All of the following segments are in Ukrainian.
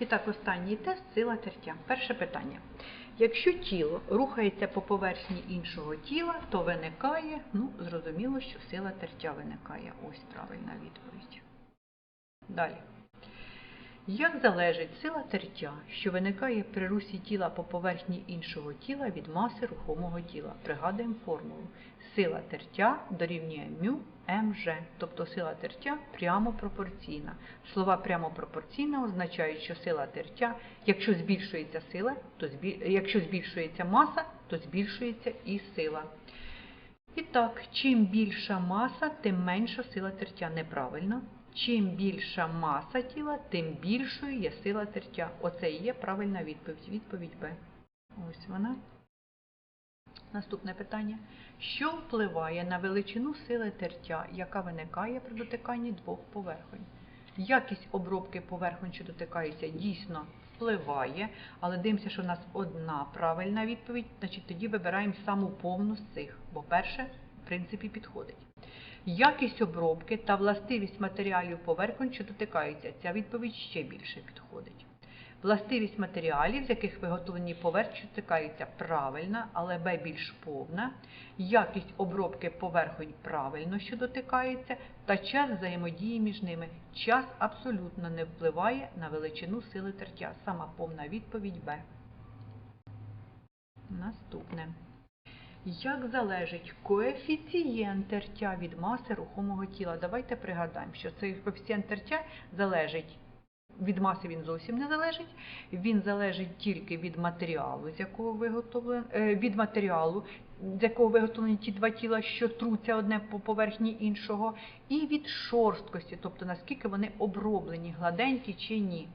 І так, останній тест сила тертя. Перше питання. Якщо тіло рухається по поверхні іншого тіла, то виникає, ну, зрозуміло, що сила тертя виникає. Ось правильна відповідь. Далі. Як залежить сила тертя, що виникає при русі тіла по поверхні іншого тіла від маси рухомого тіла? Пригадуємо формулу. Сила тертя дорівнює мю МЖ, тобто сила тертя прямо пропорційна. Слова прямо пропорційна означають, що сила тертя, якщо збільшується сила, то збіль... якщо збільшується маса, то збільшується і сила. І так, чим більша маса, тим менша сила тертя. Неправильно. Чим більша маса тіла, тим більшою є сила тертя. Оце і є правильна відповідь. Відповідь Б. Ось вона. Наступне питання. Що впливає на величину сили тертя, яка виникає при дотиканні двох поверхонь? Якість обробки поверхонь, що дотикаються, дійсно впливає, але дивимося, що в нас одна правильна відповідь, значить тоді вибираємо саму повну з цих, бо перше, в принципі, підходить. Якість обробки та властивість матеріалів поверхонь, що дотикаються, ця відповідь ще більше підходить. Властивість матеріалів, з яких виготовлені поверхні, що дотикаються, правильна, але Б більш повна. Якість обробки поверхонь правильно, що дотикаються, та час взаємодії між ними. Час абсолютно не впливає на величину сили тертя. Сама повна відповідь Б. Наступне. Як залежить коефіцієнт тертя від маси рухомого тіла? Давайте пригадаємо, що цей коефіцієнт тертя залежить від маси він зовсім не залежить. Він залежить тільки від матеріалу, з якого виготовлен, е, від матеріалу, з якого виготовлені ті два тіла, що труться одне по поверхні іншого, і від шорсткості, тобто наскільки вони оброблені, гладенькі чи ні.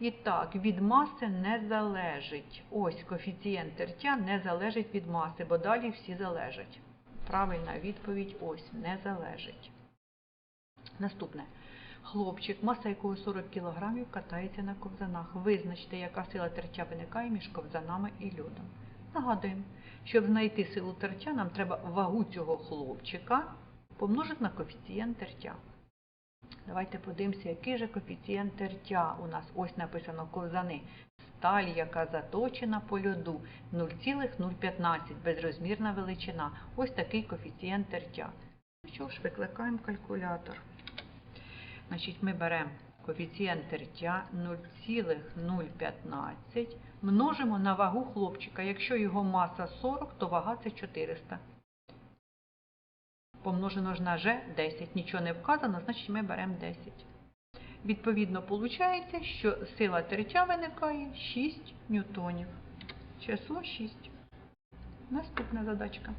І так, від маси не залежить. Ось коефіцієнт тертя не залежить від маси, бо далі всі залежать. Правильна відповідь ось не залежить. Наступне. Хлопчик, маса якого 40 кг, катається на ковзанах. Визначте, яка сила тертя виникає між ковзанами і льодом. Нагадуємо, щоб знайти силу тертя, нам треба вагу цього хлопчика помножити на коефіцієнт тертя. Давайте подивимося, який же коефіцієнт тертя у нас. Ось написано ковзани. Сталь, яка заточена по льоду 0,015, безрозмірна величина. Ось такий коефіцієнт тертя. Що ж, викликаємо калькулятор. Значить, ми беремо коефіцієнт тертя 0,015, множимо на вагу хлопчика. Якщо його маса 40, то вага це 400. Помножено ж на Ж 10. Нічого не вказано, значить ми беремо 10. Відповідно, виходить, що сила тертя виникає 6 ньютонів. Число 6. Наступна задачка.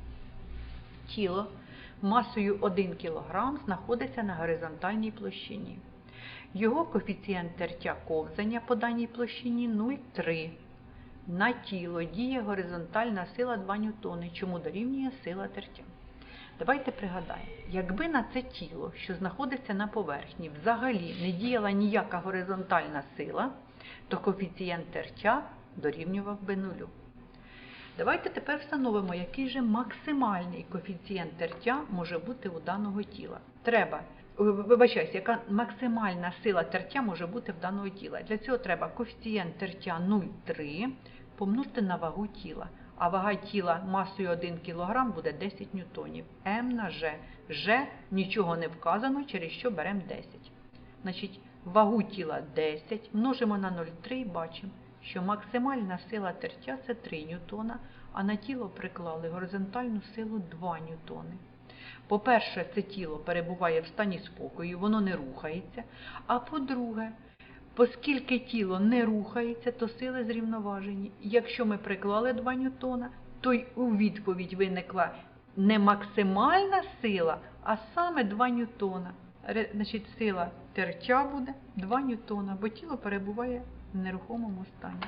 Тіло масою 1 кг знаходиться на горизонтальній площині. Його коефіцієнт тертя ковзання по даній площині 0,3. На тіло діє горизонтальна сила 2 ньютони, чому дорівнює сила тертя. Давайте пригадаємо, якби на це тіло, що знаходиться на поверхні, взагалі не діяла ніяка горизонтальна сила, то коефіцієнт тертя дорівнював би нулю. Давайте тепер встановимо, який же максимальний коефіцієнт тертя може бути у даного тіла. Треба, вибачаюсь, яка максимальна сила тертя може бути в даного тіла. Для цього треба коефіцієнт тертя 0,3 помножити на вагу тіла. А вага тіла масою 1 кг буде 10 ньютонів. М на Ж. Ж нічого не вказано, через що беремо 10. Значить, вагу тіла 10 множимо на 0,3 і бачимо, що максимальна сила тертя це 3 ньютона, а на тіло приклали горизонтальну силу 2 ньютони. По-перше, це тіло перебуває в стані спокою, воно не рухається. А по-друге, Оскільки тіло не рухається, то сили зрівноважені. Якщо ми приклали 2 ньютона, то й у відповідь виникла не максимальна сила, а саме 2 ньютона. Значить, сила тертя буде 2 ньютона, бо тіло перебуває в нерухомому стані.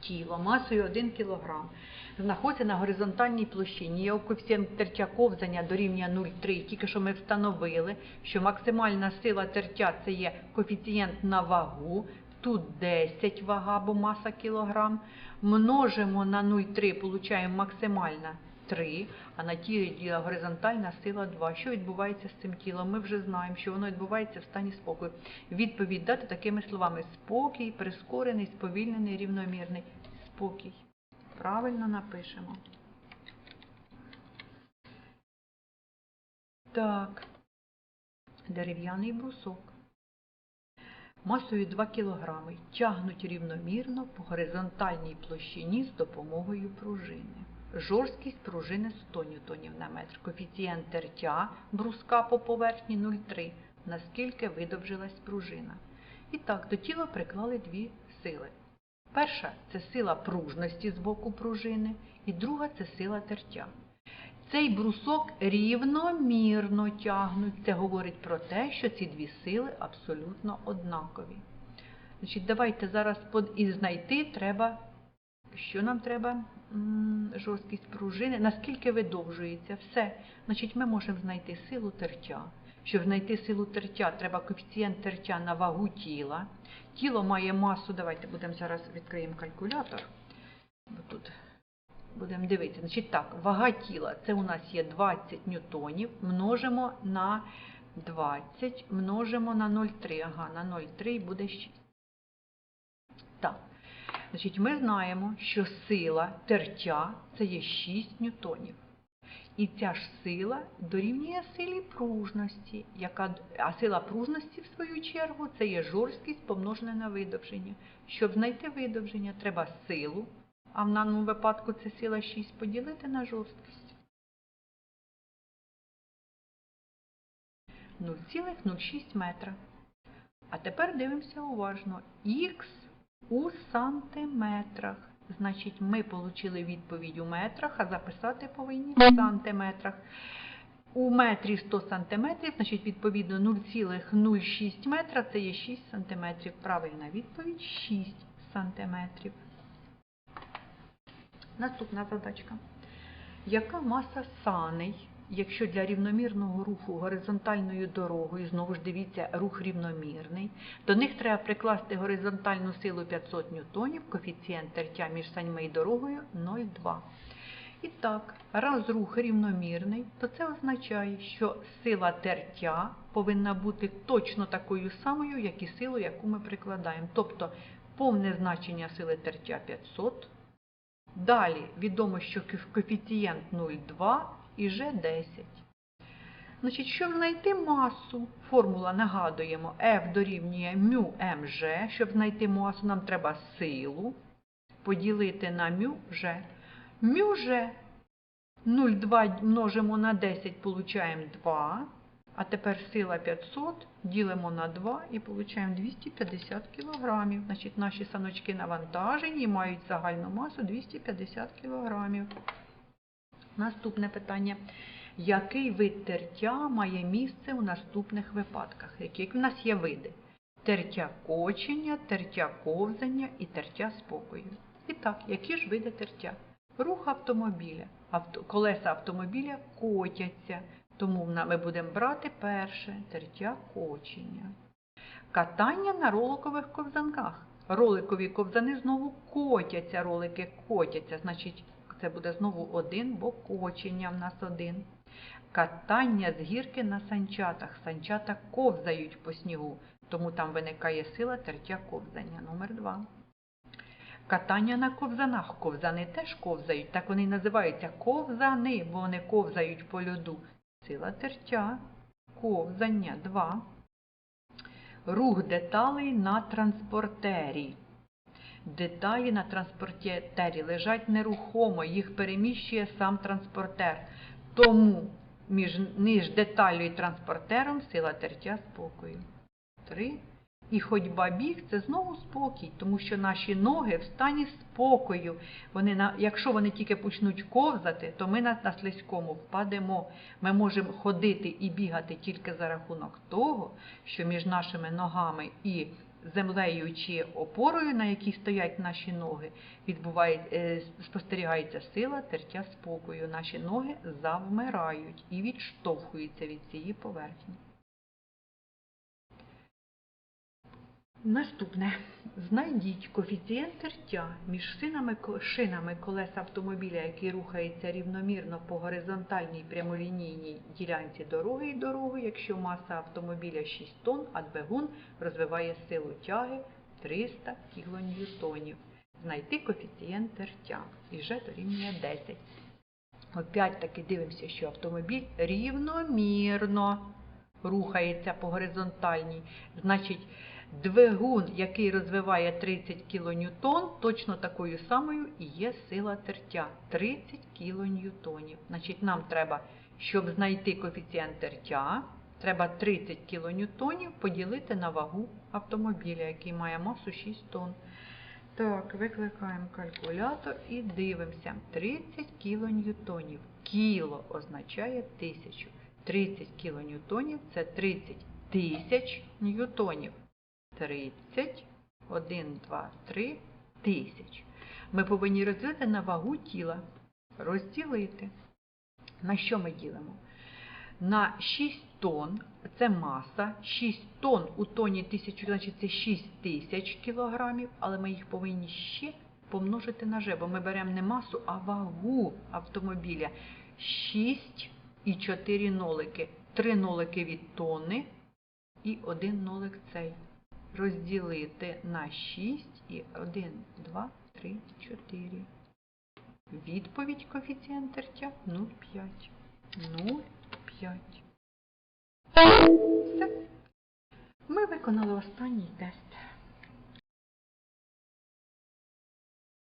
Тіло масою 1 кг знаходиться на горизонтальній площині. Його коефіцієнт тертя ковзання дорівнює 0,3. Тільки що ми встановили, що максимальна сила тертя це є коефіцієнт на вагу. Тут 10 вага, бо маса кілограм. Множимо на 0,3, получаємо максимальна 3, а на тілі діла горизонтальна сила 2. Що відбувається з цим тілом? Ми вже знаємо, що воно відбувається в стані спокою. Відповідь дати такими словами: спокій, прискорений, сповільнений, рівномірний. Спокій. Правильно напишемо. Так. Дерев'яний брусок. Масою 2 кг тягнуть рівномірно по горизонтальній площині з допомогою пружини. Жорсткість пружини 100 ньютонів на метр. Коефіцієнт тертя бруска по поверхні 0,3. Наскільки видовжилась пружина. І так, до тіла приклали дві сили. Перша це сила пружності з боку пружини, і друга це сила тертя. Цей брусок рівномірно тягнуть. Це говорить про те, що ці дві сили абсолютно однакові. Значить, Давайте зараз под... і знайти треба, що нам треба? Жорсткість пружини, наскільки видовжується все. Значить, Ми можемо знайти силу тертя. Щоб знайти силу тертя, треба коефіцієнт тертя на вагу тіла. Тіло має масу, давайте будемо зараз відкриємо калькулятор. Тут Будемо дивитися. Значить так, вага тіла це у нас є 20 ньютонів, множимо на 20, множимо на 0,3. Ага, на 0,3 буде 6. Так. Значить, ми знаємо, що сила тертя це є 6 ньютонів. І ця ж сила дорівнює силі пружності, яка, а сила пружності, в свою чергу, це є жорсткість помножена на видовження. Щоб знайти видовження, треба силу а в даному випадку це сила 6 поділити на жорсткість. 0,06 метра. А тепер дивимося уважно. Х у сантиметрах. Значить, ми отримали відповідь у метрах, а записати повинні в сантиметрах. У метрі 100 сантиметрів, значить, відповідно 0,06 метра це є 6 сантиметрів. Правильна відповідь 6 сантиметрів. Наступна задачка. Яка маса саней, якщо для рівномірного руху горизонтальною дорогою, знову ж дивіться, рух рівномірний, до них треба прикласти горизонтальну силу 500 ньютонів, коефіцієнт тертя між саньми і дорогою 0,2. І так, раз рух рівномірний, то це означає, що сила тертя повинна бути точно такою самою, як і силу, яку ми прикладаємо. Тобто повне значення сили тертя 500. Далі відомо, що коефіцієнт 0,2 і G10. Значить, Щоб знайти масу, формула нагадуємо, F дорівнює μ МЖ. Щоб знайти масу, нам треба силу поділити на μ G. Мю 0,2 множимо на 10, получаємо 2. А тепер сила 500 ділимо на 2 і получаємо 250 кг. Значить, наші саночки навантажені і мають загальну масу 250 кг. Наступне питання. Який вид тертя має місце у наступних випадках? Які в нас є види? Тертя кочення, тертя ковзання і тертя спокою. І так, які ж види тертя? Рух автомобіля. Авто, колеса автомобіля котяться. Тому ми будемо брати перше тертя кочення. Катання на роликових ковзанках. Роликові ковзани знову котяться, ролики котяться. Значить, це буде знову один, бо кочення в нас один. Катання з гірки на санчатах. Санчата ковзають по снігу, тому там виникає сила тертя ковзання. Номер 2. Катання на ковзанах. Ковзани теж ковзають. Так вони називаються ковзани, бо вони ковзають по льоду. Сила тертя, ковзання 2. Рух деталей на транспортері. Деталі на транспортері лежать нерухомо, їх переміщує сам транспортер. Тому між, між деталлю і транспортером сила тертя спокою. 3. І ходьба біг це знову спокій, тому що наші ноги в стані спокою. Вони Якщо вони тільки почнуть ковзати, то ми на, на слизькому впадемо. Ми можемо ходити і бігати тільки за рахунок того, що між нашими ногами і землею чи опорою, на якій стоять наші ноги, відбуває, е, спостерігається сила тертя спокою. Наші ноги завмирають і відштовхуються від цієї поверхні. Наступне. Знайдіть коефіцієнт тертя між шинами, шинами колес автомобіля, який рухається рівномірно по горизонтальній прямолінійній ділянці дороги і дороги, якщо маса автомобіля 6 тонн, а двигун розвиває силу тяги 300 кН. Знайти коефіцієнт тертя. І вже дорівнює 10. Опять таки дивимося, що автомобіль рівномірно рухається по горизонтальній. Значить, двигун, який розвиває 30 кН, точно такою самою і є сила тертя 30 кН. Значить, нам треба, щоб знайти коефіцієнт тертя, треба 30 кН поділити на вагу автомобіля, який має масу 6 тонн. Так, викликаємо калькулятор і дивимося. 30 кілоньютонів. Кіло означає тисячу. 30 кілоньютонів це 30 тисяч ньютонів. 30, 1, 2, 3 тисяч. Ми повинні розділити на вагу тіла. Розділити. На що ми ділимо? На 6 тонн, це маса, 6 тонн у тоні 1000, значить це 6 тисяч кілограмів, але ми їх повинні ще помножити на G, бо ми беремо не масу, а вагу автомобіля. 6 і 4 нолики. 3 нолики від тонни і 1 нолик цей. Розділити на 6 і 1, 2, 3, 4. Відповідь коефіцієнт тертя 0,5. 0,5. Все. Ми виконали останній тест.